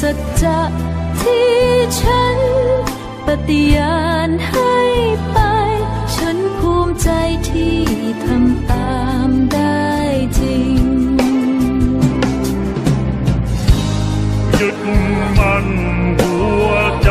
สัจจะที่ฉัน ปฏิญาณให้ไป ฉันภูมิใจที่ทำตามได้จริงยึดมันหัวใจ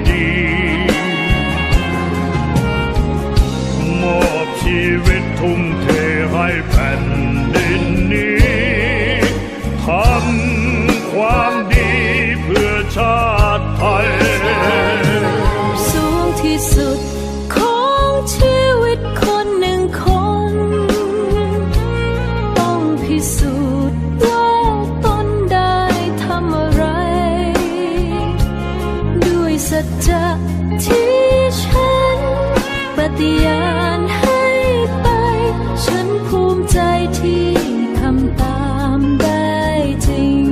ฏิญาณให้ไป ฉันภูมิใจที่ทำตามได้จริง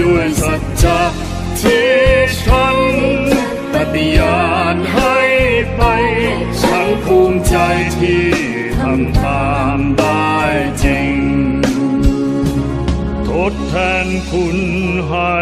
ด้วยสัจจะที่ฉันปฏิญาณให้ไป ฉันภูมิใจที่ทำตามได้จริง ทดแทนคุณให้